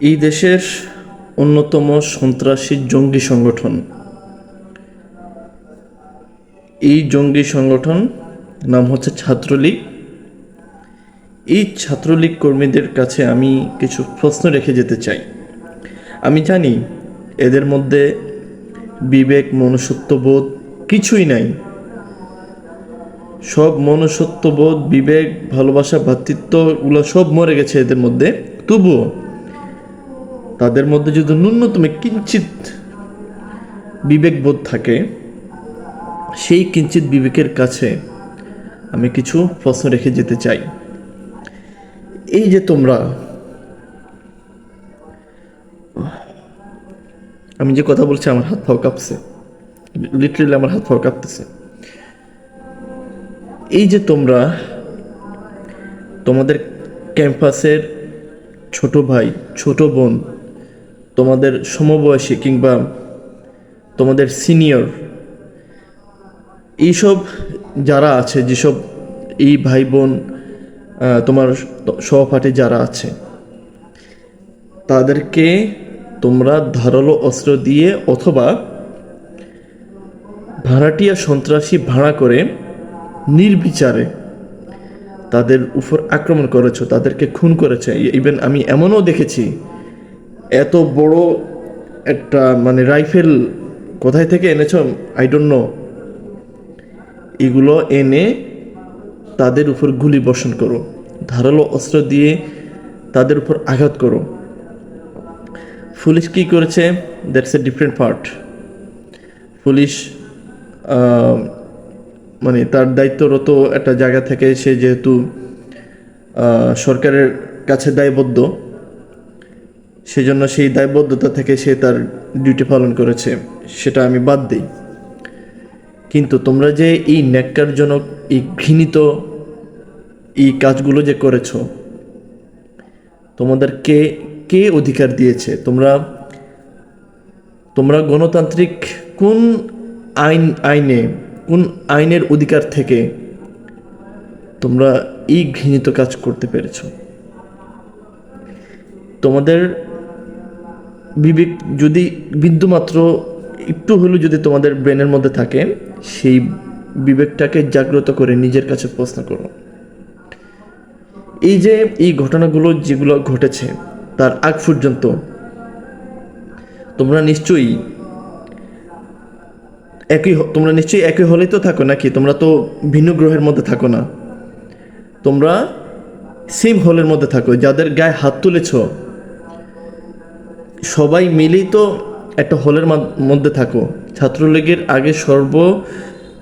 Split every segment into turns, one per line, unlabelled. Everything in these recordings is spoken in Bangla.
এই দেশের অন্যতম সন্ত্রাসী জঙ্গি সংগঠন। এই জঙ্গি সংগঠন নাম হচ্ছে ছাত্রলীগ। এই ছাত্রলীগ কর্মীদের কাছে আমি কিছু প্রশ্ন রেখে যেতে চাই। আমি জানি এদের মধ্যে বিবেক, মনুষ্যত্ববোধ কিছুই নাই। সব মনুষ্যত্ববোধ, বিবেক, ভালোবাসা ভ্রাতৃত্ব এগুলো সব মরে গেছে এদের মধ্যে। তবুও তাদের মধ্যে যদি ন্যূনতম কিঞ্চিত বিবেকবোধ থাকে, সেই কিঞ্চিত বিবেকের কাছে আমি কিছু প্রশ্ন রেখে যেতে চাই। এই যে তোমরা, আমি যে কথা বলছি, আমার হাত পাও কাঁপছে। লিটারেলি আমার হাত পাও কাঁপতেছে। এই যে তোমরা, তোমাদের ক্যাম্পাসের ছোট ভাই, ছোট বোন তোমাদের সমবয়সী কিংবা তোমাদের সিনিয়র, এইসব যারা আছে, যেসব এই ভাই বোন তোমার সহপাঠী যারা আছে, তাদেরকে তোমরা ধারালো অস্ত্র দিয়ে অথবা ভাড়াটিয়া সন্ত্রাসী ভাড়া করে নির্বিচারে তাদের উপর আক্রমণ করেছ, তাদেরকে খুন করেছে। ইভেন আমি এমনও দেখেছি এত বড় একটা মানে রাইফেল কোথায় থেকে এনেছ? আই ডোন্ট নো এগুলো এনে তাদের উপর গুলি বর্ষণ করো। ধারালো অস্ত্র দিয়ে তাদের উপর আঘাত করো। পুলিশ কী করেছে? That's a different part police মানে তার দায়িত্বরত একটা জায়গা থেকে সে যেহেতু সরকারের কাছে দায়বদ্ধ সেজন্য সেই দায়বদ্ধতা থেকে সে তার ডিউটি পালন করেছে, সেটা আমি বাদ দিই। কিন্তু তোমরা যে এই ন্যাক্কারজনক, এই ঘৃণিত এই কাজগুলো যে করেছ তোমাদেরকে কে অধিকার দিয়েছে? তোমরা তোমরা গণতান্ত্রিক কোন আইন, আইনে, কোন আইনের অধিকার থেকে তোমরা এই ঘৃণিত কাজ করতে পেরেছ? তোমাদের বিবেক যদি বিন্দুমাত্র একটু হলেও যদি তোমাদের ব্রেনের মধ্যে থাকে, সেই বিবেকটাকে জাগ্রত করে নিজের কাছে প্রশ্ন করো। এই যে এই ঘটনাগুলো যেগুলো ঘটেছে, তার আগ পর্যন্ত তোমরা নিশ্চয়ই একই তোমরা নিশ্চয়ই একই হলেই তো থাকো নাকি? তোমরা তো ভিন্ন গ্রহের মধ্যে থাকো না। তোমরা সেম হলের মধ্যে থাকো, যাদের গায়ে হাত তুলেছ সবাই মিলেই তো একটা হলের মধ্যে থাকো। ছাত্রলীগের আগে সর্ব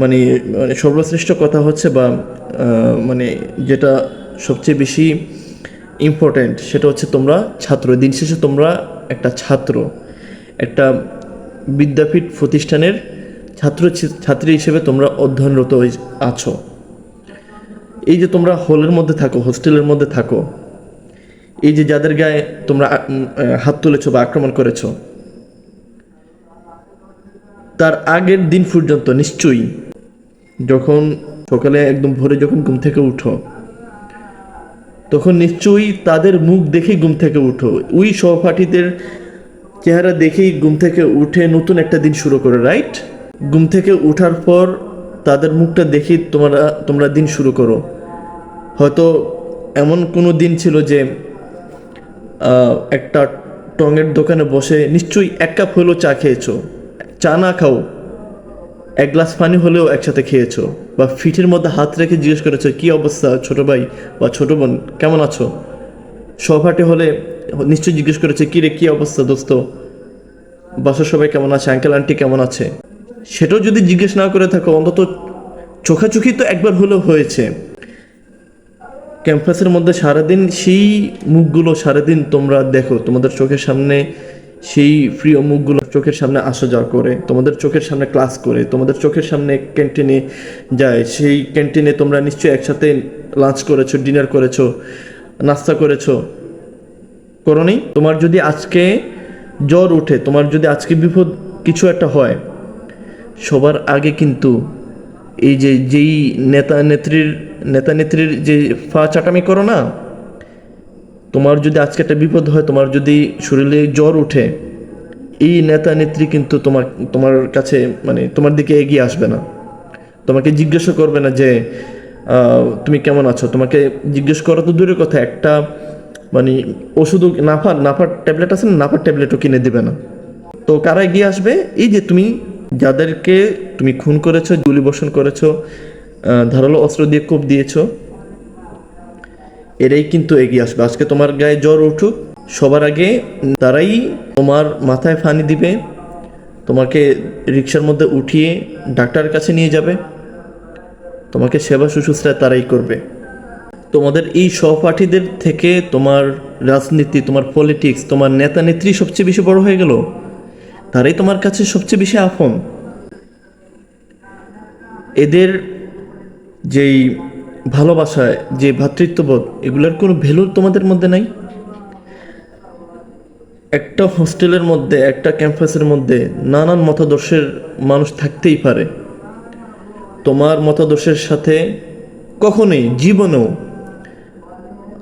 মানে মানে সর্বশ্রেষ্ঠ কথা হচ্ছে বা মানে যেটা সবচেয়ে বেশি ইম্পর্ট্যান্ট সেটা হচ্ছে তোমরা ছাত্র। দিন শেষে তোমরা একটা ছাত্র। একটা বিদ্যাপীঠ প্রতিষ্ঠানের ছাত্র ছাত্রী হিসেবে তোমরা অধ্যয়নরত আছো। এই যে তোমরা হলের মধ্যে থাকো, হোস্টেলের মধ্যে থাকো এই যে যাদের গায়ে তোমরা হাত তুলেছো বা আক্রমণ করেছ, তার আগের দিন পর্যন্ত নিশ্চয়ই যখন সকালে একদম ভোরে যখন ঘুম থেকে উঠো, তখন নিশ্চয়ই তাদের মুখ দেখেই ঘুম থেকে উঠো। ওই সহপাঠীদের চেহারা দেখেই ঘুম থেকে উঠে নতুন একটা দিন শুরু করে রাইট ঘুম থেকে ওঠার পর তাদের মুখটা দেখেই তোমরা তোমরা দিন শুরু করো। হয়তো এমন কোনো দিন ছিল যে একটা টঙের দোকানে বসে নিশ্চয়ই এক কাপ হলেও চা খেয়েছো। চা না খাও, এক গ্লাস পানি হলেও একসাথে খেয়েছো। বা ফিটের মধ্যে হাত রেখে জিজ্ঞেস করেছ, কি অবস্থা ছোট ভাই বা ছোট বোন, কেমন আছো? সহপাঠী হলে নিশ্চয়ই জিজ্ঞেস করেছে, কি রে, কী অবস্থা দোস্ত? বাসার সবাই কেমন আছে? আঙ্কেল, আন্টি কেমন আছে? সেটাও যদি জিজ্ঞেস না করে থাকো, অন্তত চোখাচোখি তো একবার হলেও হয়েছে। ক্যাম্পাসের মধ্যে সারাদিন সেই মুখগুলো সারাদিন তোমরা দেখো। তোমাদের চোখের সামনে সেই প্রিয় মুখগুলো চোখের সামনে আসা যাওয়া করে, তোমাদের চোখের সামনে ক্লাস করে, তোমাদের চোখের সামনে ক্যান্টিনে যায়। সেই ক্যান্টিনে তোমরা নিশ্চয়ই একসাথে লাঞ্চ করেছ ডিনার করেছ, নাস্তা করেছ। করনি? তোমার যদি আজকে জ্বর ওঠে, তোমার যদি আজকে বিপদ কিছু একটা হয়, সবার আগে কিন্তু এই যে, যেই নেতা নেত্রীর নেতা নেত্রীর যে ফা চাটামি করো না, তোমার যদি আজকে একটা বিপদ হয়, তোমার যদি শরীরে জ্বর ওঠে, এই নেতা নেত্রী কিন্তু তোমার তোমার কাছে মানে তোমার দিকে এগিয়ে আসবে না। তোমাকে জিজ্ঞাসা করবে না যে তুমি কেমন আছো? তোমাকে জিজ্ঞেস করা তো দূরের কথা, একটা মানে ওষুধও নাফার নাফার ট্যাবলেট আছে না, নাফার ট্যাবলেটও কিনে দেবে না। তো কারা এগিয়ে আসবে? এই যে তুমি, যাদেরকে তুমি খুন করেছ গুলি বর্ষণ করেছ ধারালো অস্ত্র দিয়ে কোপ দিয়েছ। এরাই কিন্তু এগিয়ে আসবে। আজকে তোমার গায়ে জ্বর উঠুক, সবার আগে তারাই তোমার মাথায় ফানি দিবে, তোমাকে রিক্সার মধ্যে উঠিয়ে ডাক্তারের কাছে নিয়ে যাবে, তোমাকে সেবা শুশ্রূষা তারাই করবে। তোমাদের এই সহপাঠীদের থেকে তোমার রাজনীতি, তোমার পলিটিক্স তোমার নেতা নেত্রী সবচেয়ে বেশি বড় হয়ে গেল, তারাই তোমার কাছে সবচেয়ে বেশি আপন। এদের যেই ভালোবাসায় যে ভ্রাতৃত্ববোধ এগুলোর কোনো ভ্যালু তোমাদের মধ্যে নাই? একটা হোস্টেলের মধ্যে, একটা ক্যাম্পাসের মধ্যে নানান মতাদর্শের মানুষ থাকতেই পারে। তোমার মতাদর্শের সাথে কখনোই জীবনেও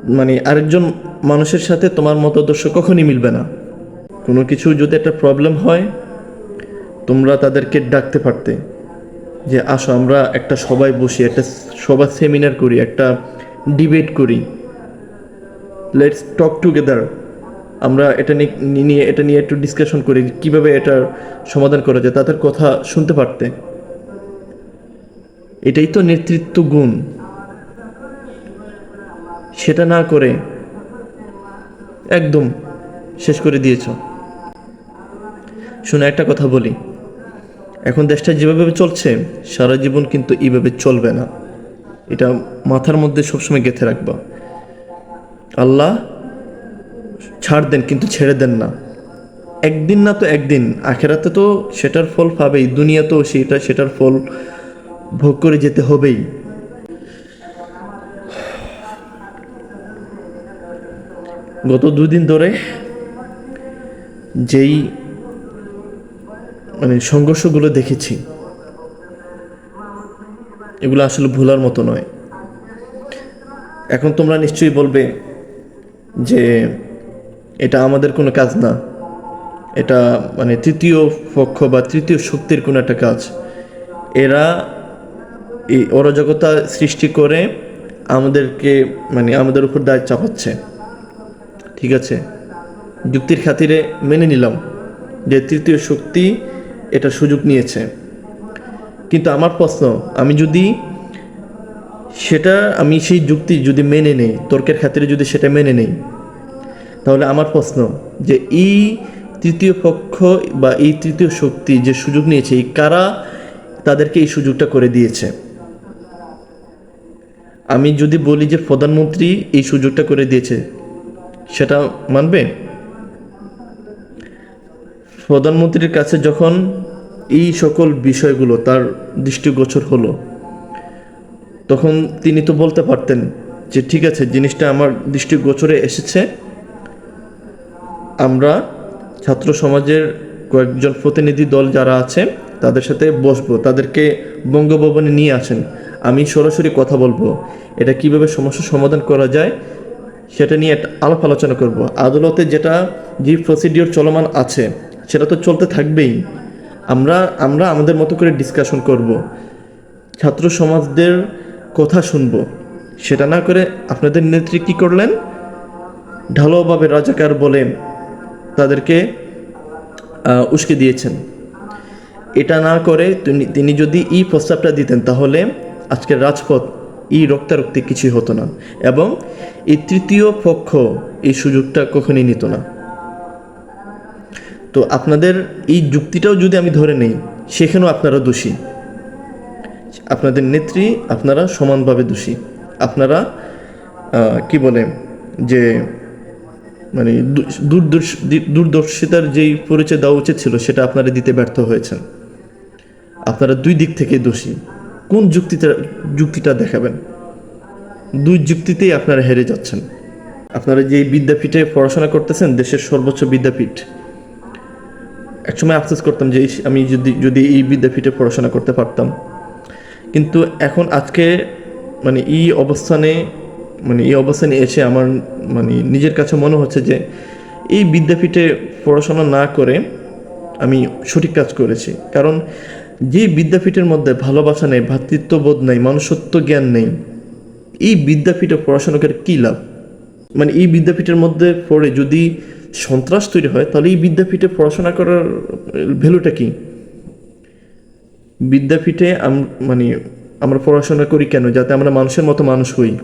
মানে আরেকজন মানুষের সাথে তোমার মতাদর্শ কখনই মিলবে না। কোনো কিছু যদি একটা প্রবলেম হয়, তোমরা তাদেরকে ডাকতে পারতে। যে আসো, আমরা একটা সবাই বসি, একটা সবার সেমিনার করি, একটা ডিবেট করি। লেটস টক টুগেদার আমরা এটা নিয়ে এটা নিয়ে একটু ডিসকাশন করি, কীভাবে এটার সমাধান করা যায়, তাদের কথা শুনতে পারতে। এটাই তো নেতৃত্ব গুণ। সেটা না করে একদম শেষ করে দিয়েছ। শুনে, একটা কথা বলি। এখন দেশটা যেভাবে চলছে, সারা জীবন কিন্তু এইভাবে চলবে না। এটা মাথার মধ্যে সবসময় গেঁথে রাখবা। আল্লাহ ছাড় দেন কিন্তু ছেড়ে দেন না। একদিন না তো একদিন, আখেরাতে তো সেটার ফল পাবেই, দুনিয়াতেও সেটা, সেটার ফল ভোগ করে যেতে হবেই। গত দুদিন ধরে যেই মানে সংঘর্ষগুলো দেখেছি। এগুলো আসলে ভোলার মতো নয়। এখন তোমরা নিশ্চয়ই বলবে যে এটা আমাদের কোনো কাজ না। এটা মানে তৃতীয় পক্ষ বা তৃতীয় শক্তির কোনো একটা কাজ। এরা এই অরাজকতা সৃষ্টি করে আমাদেরকে মানে আমাদের উপর দায় চাপাচ্ছে। ঠিক আছে? যুক্তির খাতিরে মেনে নিলাম যে তৃতীয় শক্তি এটা সুযোগ নিয়েছে। কিন্তু আমার প্রশ্ন, আমি যদি সেটা, আমি সেই যুক্তি যদি মেনে নেই, তর্কের খাতিরে যদি সেটা মেনে নেই, তাহলে আমার প্রশ্ন যে এই তৃতীয় পক্ষ বা এই তৃতীয় শক্তি যে সুযোগ নিয়েছে, এই কারা তাদেরকে এই সুযোগটা করে দিয়েছে? আমি যদি বলি যে প্রধানমন্ত্রী এই সুযোগটা করে দিয়েছে, সেটা মানবে প্রধানমন্ত্রীর কাছে যখন এই সকল বিষয়গুলো তার দৃষ্টিগোচর হলো, তখন তিনি তো বলতে পারতেন যে, ঠিক আছে, জিনিসটা আমার দৃষ্টিগোচরে এসেছে। আমরা ছাত্র সমাজের কয়েকজন প্রতিনিধি দল যারা আছে, তাদের সাথে বসবো। তাদেরকে বঙ্গভবনে নিয়ে আসেন। আমি সরাসরি কথা বলব। এটা কীভাবে সমস্যার সমাধান করা যায়, সেটা নিয়ে আলাপ আলোচনা করব। আদালতে যেটা যে প্রসিডিওর চলমান আছে সেটা তো চলতে থাকবেই। আমরা আমরা আমাদের মতো করে ডিসকাশন করব। ছাত্র সমাজদের কথা শুনব। সেটা না করে আপনাদের নেত্রী কী করলেন? ঢালোভাবে রাজাকার বলে তাদেরকে উস্কে দিয়েছেন। এটা না করে তিনি তিনি যদি এই প্রস্তাবটা দিতেন তাহলে আজকের রাজপথ এই রক্তারক্তি কিছুই হতো না। এবং এই তৃতীয় পক্ষ এই সুযোগটা কখনই নিত না। তো আপনাদের এই যুক্তিটাও যদি আমি ধরে নেই, সেখানেও আপনারা দোষী। আপনাদের নেত্রী আপনারা সমানভাবে দোষী। আপনারা কি বলে, যে মানে দূরদর্শিতার যেই পরিচয় দেওয়া উচিত ছিল, সেটা আপনারা দিতে ব্যর্থ হয়েছেন। আপনারা দুই দিক থেকে দোষী। কোন যুক্তিটা যুক্তিটা দেখাবেন? দুই যুক্তিতেই আপনারা হেরে যাচ্ছেন। আপনারা যে বিদ্যাপীঠে পড়াশোনা করতেছেন, দেশের সর্বোচ্চ বিদ্যাপীঠ একসময় আফসোস করতাম যে আমি যদি যদি এই বিদ্যাপীঠে পড়াশোনা করতে পারতাম। কিন্তু এখন আজকে মানে এই অবস্থানে মানে এই অবস্থানে এসে আমার মানে নিজের কাছে মনে হচ্ছে যে, এই বিদ্যাপীঠে পড়াশোনা না করে আমি সঠিক কাজ করেছি। কারণ যে বিদ্যাপীঠের মধ্যে ভালোবাসা নেই, ভ্রাতৃত্ববোধ নেই মানুষত্ব জ্ঞান নেই, এই বিদ্যাপীঠে পড়াশোনা করে কী লাভ? মানে এই বিদ্যাপীঠের মধ্যে পড়ে যদি সন্ত্রাস তৈরি হয় তাহলে এই বিদ্যাপীঠে পড়াশোনা করার ভ্যালুটা কি? বিদ্যাপীঠে মানে আমরা পড়াশোনা করি কেন? যাতে আমরা মানুষের মতো মানুষ হই।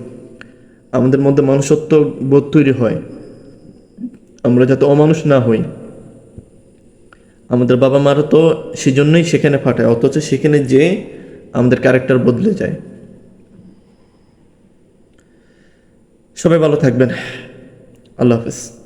আমাদের মধ্যে মানুষত্ব বোধ তৈরি হয়। আমরা যাতে অমানুষ না হই। আমাদের বাবা মারা তো সেজন্যই সেখানে পাঠায় অথচ সেখানে যে আমাদের ক্যারেক্টার বদলে যায়। সবাই ভালো থাকবেন। আল্লাহ হাফেজ।